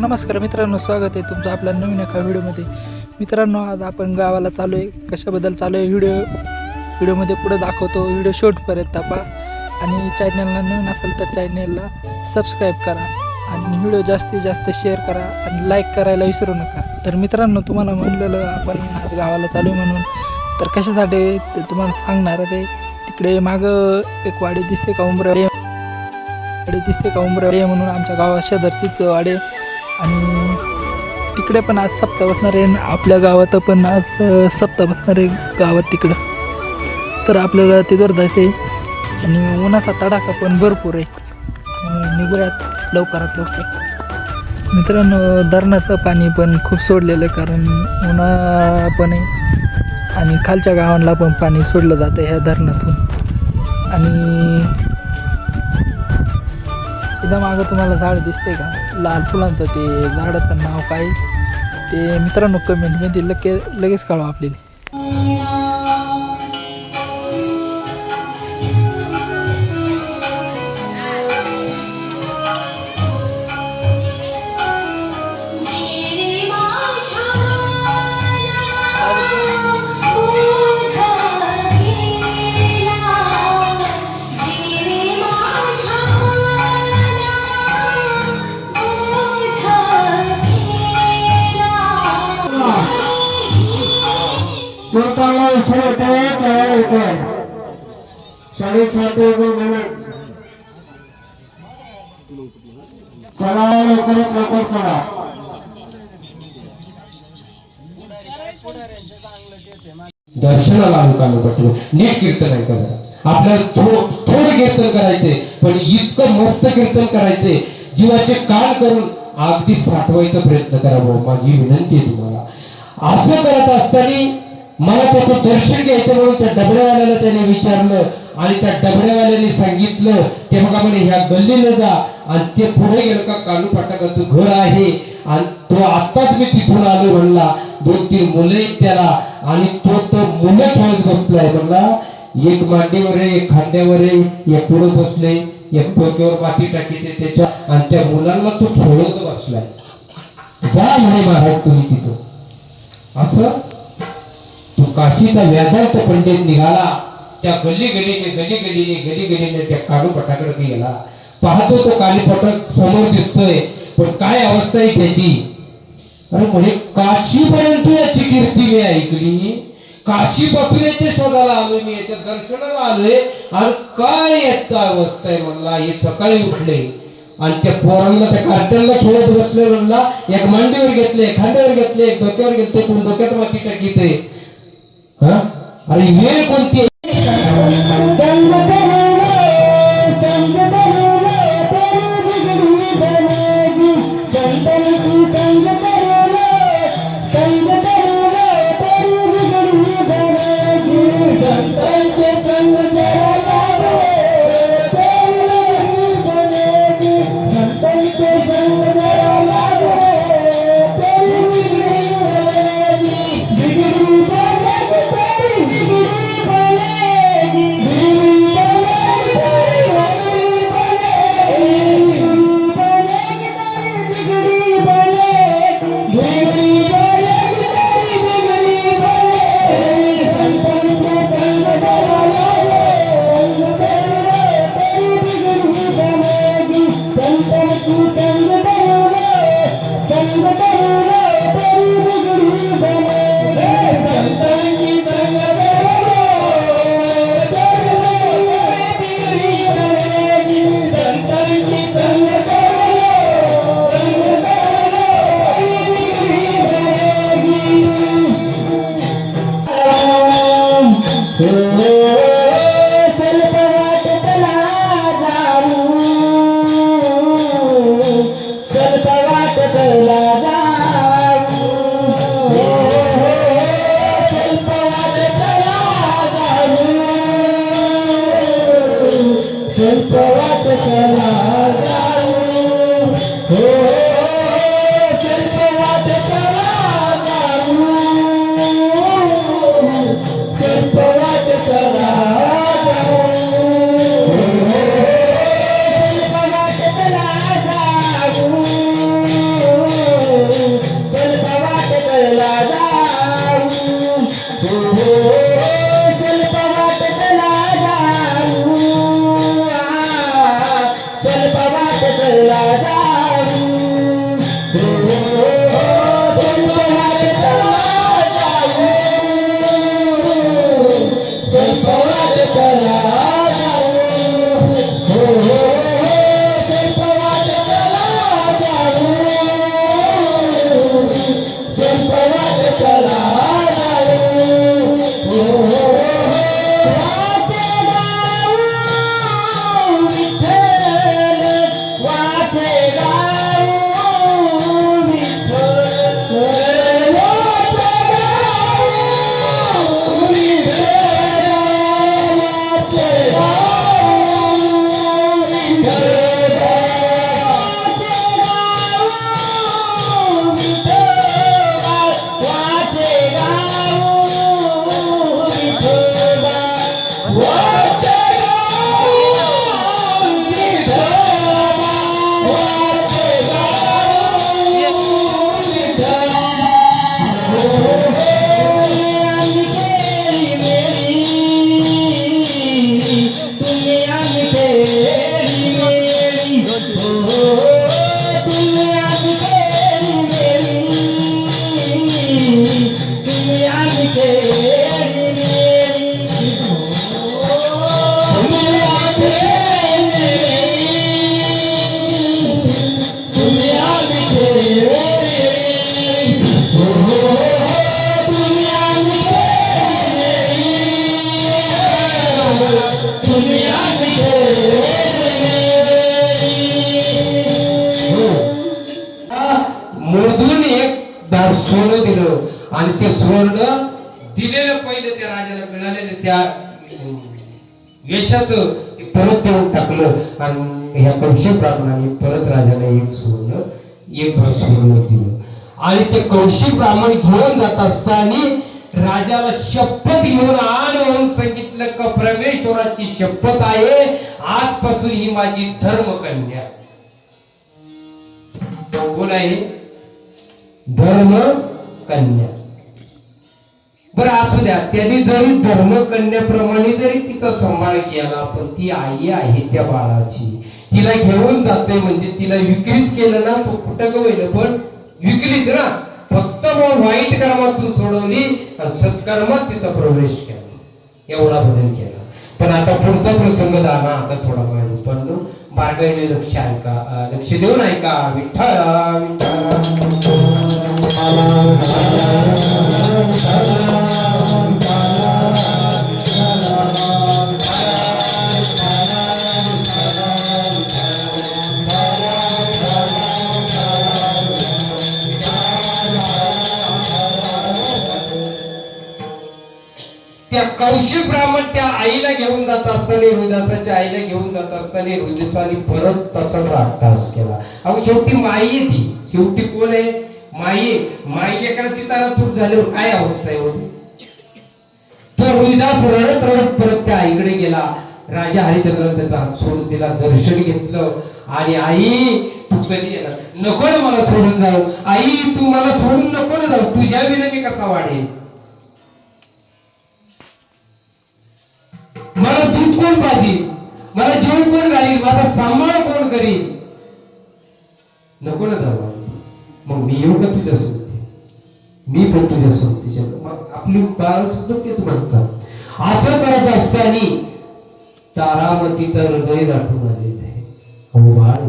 नमस्कार मित्रांनो स्वागत आहे तुमचं आपल्या नवीन एका व्हिडिओमध्ये. मित्रांनो आज आपण गावाला चालू आहे कशाबद्दल चालू आहे व्हिडिओ? व्हिडिओमध्ये पुढे दाखवतो. व्हिडिओ शूटपर्यंत तपा आणि चॅनलला नवीन असेल तर चॅनलला सबस्क्राईब करा. आणि व्हिडिओ जास्तीत जास्त शेअर करा आणि लाईक करायला विसरू नका. तर मित्रांनो तुम्हाला म्हणलेलं आपण आज गावाला चालू आहे म्हणून. तर कशासाठी ते तुम्हाला सांगणार आहे. तिकडे मागं एक वाडी दिसते का उमरे वाडी दिसते का उमरे म्हणून आमच्या गावा शेजारचीच वाडे आणि तिकडे पण आज सप्ताह बसणार आहे आणि आपल्या गावात पण आज सप्ताह बसणार आहे गावात तिकडं. तर आपल्याला तिथवर जायचं आहे. आणि उन्हाचा तडाखा पण भरपूर आहे. निघूयात लवकरात लवकर. मित्रांनो धरणाचं पाणी पण खूप सोडलेलं आहे कारण उन्हा पण आहे. आणि खालच्या गावांना पण पाणी सोडलं जातं ह्या धरणातून. आणि एकदम मागं तुम्हाला झाड दिसते का? लाल फुलांचं ते झाडाचं नाव काय? ते मित्रांनो कमेंटमध्ये लगे लगेच कळवा आपल्याला. होते होते चला लवकरात लवकर चला दर्शनाला अनुकान पटलो नीट कीर्तन आहे करा. आपल्याला थो थोडे कीर्तन करायचे पण इतकं मस्त कीर्तन करायचे जीवाचे कान करून अगदी साठवायचा प्रयत्न करा भाऊ माझी विनंती आहे तुम्हाला. असं करत असताना मला त्याचं दर्शन घ्यायचं म्हणून त्या डबड्यावाल्याला त्याने विचारलं आणि त्या डबड्यावाल्याने सांगितलं ते बघा म्हणे ह्या गल्लीला जा आणि ते पुढे गेलं का कानू पाटकाचं घर आहे आणि तो आत्ताच मी तिथून आलो म्हणला. दोन तीन मुलं त्याला आणि तो तो मुलं खेळत बसलाय म्हणला. एक मांडीवर आहे एक खांद्यावर आहे एक पुढे बसले एक डोक्यावर माती टाकीते त्याच्या आणि त्या मुलांना तो खेळवत बसलाय. जा म्हणे महाराज तुम्ही तिथं. असं तो काशीचा वेदांत पंडित निघाला त्या गल्ली गलीने गली गलीने गली गलीने त्या कालूपटाकडे गेला. पाहतो तो कालीपटक समोर दिसतोय पण काय अवस्था आहे त्याची? अरे म्हणे काशीपर्यंत याची कीर्ती मी ऐकली. काशीपासून याच्या शोधाला आलोय मी याच्या दर्शनाला आलोय. आणि काय याचा अवस्था आहे म्हणला हे सकाळी उठले. आणि त्या पोरांना त्या कार्ट्यांना खेळत बसले म्हणला एक मांडीवर घेतले खांद्यावर घेतले एक डोक्यावर घेतले कोण डोक्यात माती टाकीते हा अरे वेळ आणि ते स्वर्ण दिलेलं पहिलं त्या राजाला मिळालेलं त्या यशाच यशाचं परत देऊन टाकलं. आणि ह्या कौशिक ब्राह्मणाने परत राजाला एक स्वर्ण एक भर दिलं. आणि ते कौशिक ब्राह्मण घेऊन जात असताना राजाला शपथ घेऊन आण म्हणून सांगितलं का परमेश्वराची शपथ आहे आजपासून ही माझी धर्मकन्या. कोण आहे? धर्म कन्या. बरं असू द्या. त्यांनी जरी धर्म कन्याप्रमाणे जरी तिचा सांभाळ केला पण ती आई आहे त्या बाळाची. तिला घेऊन जाते म्हणजे तिला विक्रीच केलं ना कुठं होईल. पण विकलीच ना. फक्त मग वाईट कर्मातून सोडवली आणि सत्कर्मात तिचा प्रवेश केला. एवढा बदल केला. पण आता पुढचा प्रसंग दाना आता थोडा वेळ पण बारकाईने लक्ष ऐका लक्ष देऊन ऐका. विठ्ठल विठ्ठल. त्या कौशिक ब्राह्मण त्या आईला घेऊन जात असताना हृदयासाच्या आईला घेऊन जात असताना हृदयसाने परत तसाच अट्टास केला. अहो शेवटी माई ती. शेवटी कोण आहे? माई आहे. माई लेकराची तारातूट झाल्यावर काय अवस्था आहे हो? तो रुईदास रडत रडत परत त्या आईकडे गेला. राजा हरिचंद्र त्याचा हात सोडून तिला दर्शन घेतलं. आणि आई तू कधी येणार? नको ना मला सोडून जाऊ. आई तू मला सोडून नको ना जाऊ. तुझ्या विना मी कसा वाढेल मला दूध कोण पाहिजे मला जेवण कोण घालील माझा सांभाळ कोण करील नको ना जाऊ. मग मी येऊ का तुझ्या सोबती. मी पण तुझ्या सोबतीच्या आपली बाळ सुद्धा तेच म्हणतात. असं करत असताना तारामतीचा हृदय दाटून आलेलं आहे. बाळ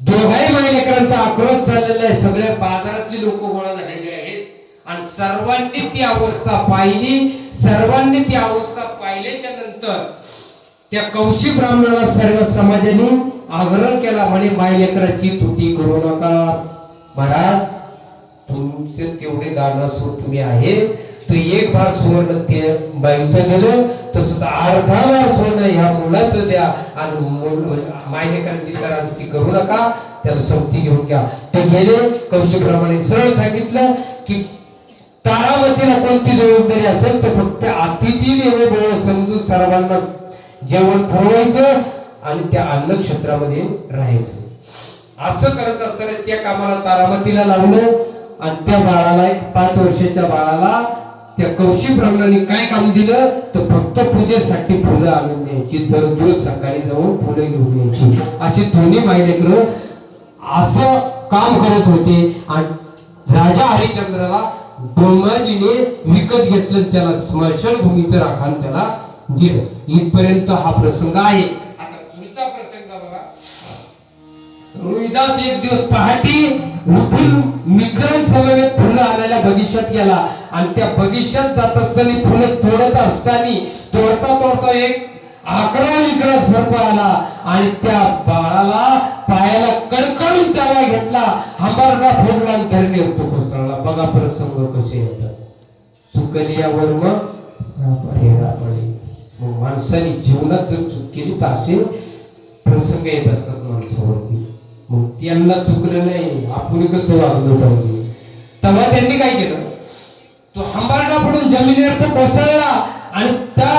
दोघाही मायलेकरांचा आक्रोश चाललेला आहे. सगळ्या बाजारातली लोक गोळा झालेले आहेत. आणि सर्वांनी ती अवस्था पाहिली. सर्वांनी ती अवस्था पाहिल्याच्या नंतर त्या कौशी ब्राह्मणाला सर्व समाजाने आग्रह केला म्हणे मायलेकराची तुटी करू नका. महाराज तुमचे तेवढे दानासूर तुम्ही आहे. तर एक भार सुवर्ण ते बाईचं गेलं तसं अर्धा भार सोनं ह्या मुलाचं द्या आणि मूल मायनेकरांची करा तुटी करू नका. त्याला संपती घेऊन घ्या. ते गेले. कौशिकप्रमाणे सरळ सांगितलं की तारावतीला कोणती जबाबदारी असेल तर फक्त अतिथी एवढे समजून सर्वांना जेवण पुरवायचं. आणि त्या अन्न क्षेत्रामध्ये राहायचं. असं करत असताना त्या कामाला तारामतीला लावलं आणि त्या बाळाला एक पाच वर्षाच्या बाळाला त्या कौशिक ब्राह्मणाने काय काम दिलं? तर फक्त पूजेसाठी फुलं आणून द्यायची. दररोज सकाळी जाऊन फुलं घेऊन यायची. असे दोन्ही मायलेकर असं काम करत होते आणि राजा हरिचंद्राला ब्रह्माजीने विकत घेतलं त्याला स्मशानभूमीचं राखण त्याला दिलं. इथपर्यंत हा प्रसंग आहे. रोहिदास एक दिवस पहाटे उठून मित्रांसमवेत फुलं आणायला बगीच्यात गेला. आणि त्या बगीच्यात जात असताना फुलं तोडत असताना तोडता तोडता एक अकरा इकडा सर्प आला. आणि त्या बाळाला पायाला कडकडून चावा घेतला. हंबारडा फोडला आणि धरणे होतो कोसळला. बघा प्रसंग कसे येतात. चुकली वर्म मग माणसाने जीवनात जर चूक केली तर असे प्रसंग येत असतात माणसावरती. मग त्यांना चुकलं नाही. आपण कसं वागलं पाहिजे? तेव्हा त्यांनी काय केलं? तो हंबारडा पडून जमिनीवर तो कोसळला आणि त्या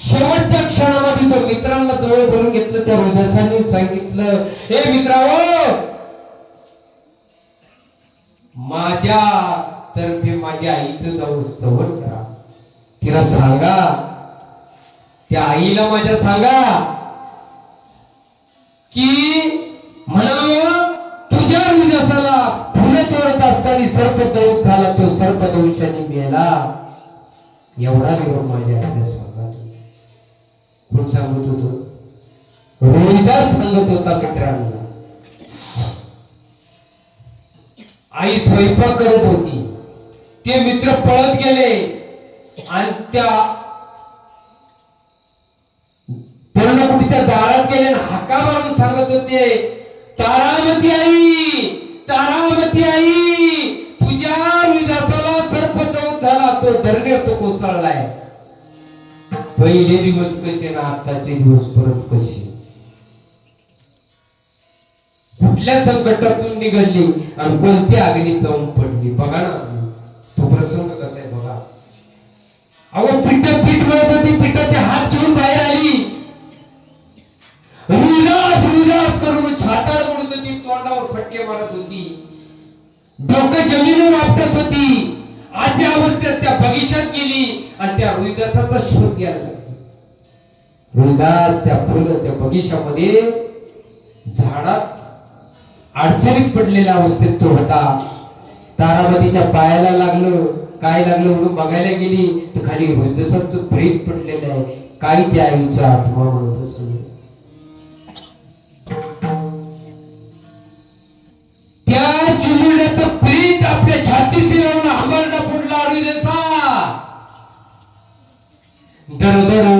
शेवटच्या क्षणामध्ये तो मित्रांना जवळ बोलून घेतलं. त्या वृद्धासांनी सांगितलं हे मित्राओ माझ्या तर्फे माझ्या आईचं जाऊ स्तवन करा. तिला सांगा. त्या आईला माझ्या सांगा की एवढा निरोप माझ्या आईला सांगा. कोण सांगत होतो? रोहिदास सांगत होता मित्रांना. आई स्वयंपाक करत होती. ते मित्र पळत गेले. आणि त्या पर्णकुटीच्या दारात गेले आणि हाका मारून सांगत होते तारामती आई तारामती झाला कोसळलाय. पहिले दिवस कसे ना आताचे दिवस परत कसे? कुठल्या संकटातून निघाली आणि कोणती अग्नी जाऊन पडली? बघा ना तो प्रसंग कसा आहे बघा. अहो पिठ पीठ मिळत होती पिठाचे हात घेऊन बाहेर आली. उल्हास उल्हास करून छाताड म्हणत होती तोंडावर फटके मारत होती. डोकं जमिनीवर आपटत होती. असे तर त्या बगीच्यात गेली आणि त्या रोहिदासाचा शोध घ्यायला लागली. रोहिदास त्या फुलं त्या बगीच्यामध्ये झाडात अडचणीत पडलेल्या अवस्थेत तो होता. तारामतीच्या पायाला लागलं काय लागलं म्हणून बघायला गेली तर खाली रोहिदासाचं प्रेत पडलेलं आहे. काय त्या आईचा आत्मा म्हणत असेल त्या चिमुरड्याचं प्रीत आपल्या छातीशी लावून हंबरडा daru desa daru daru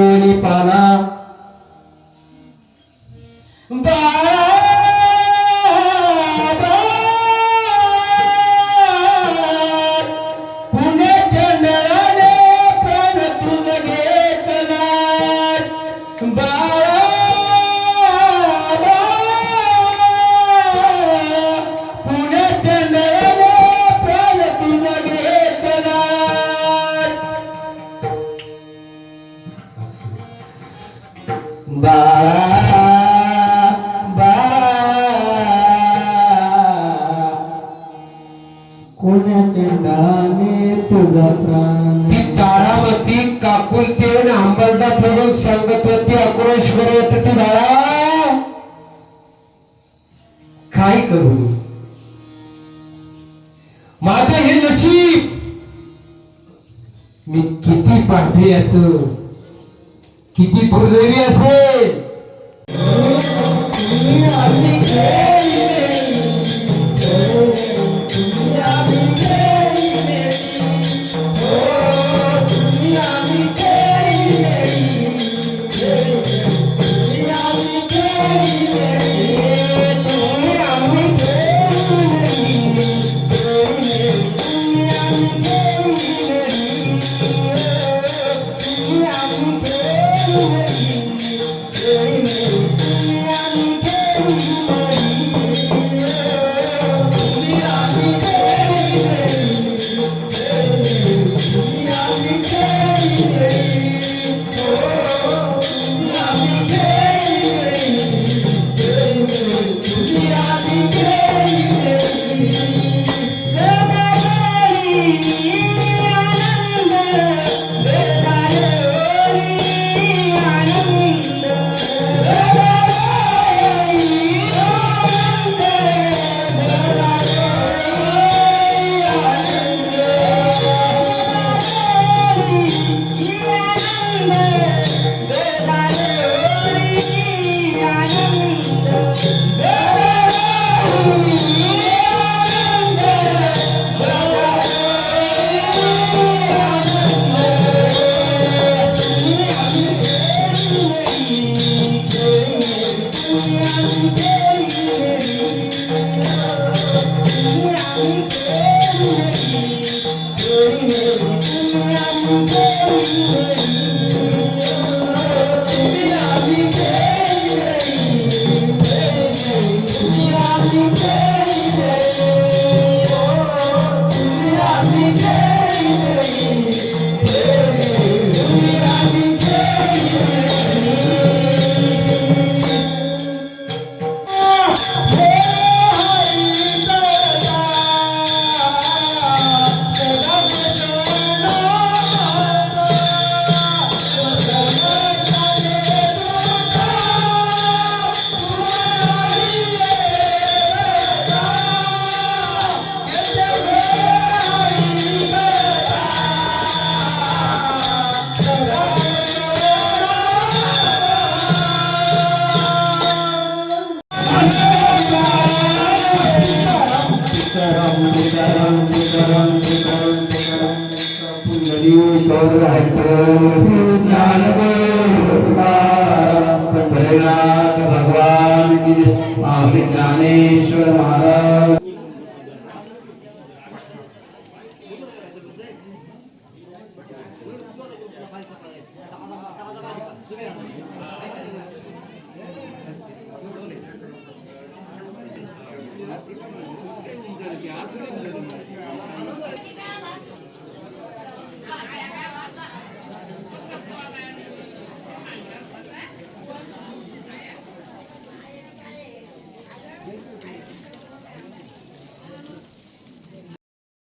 দেবী আছে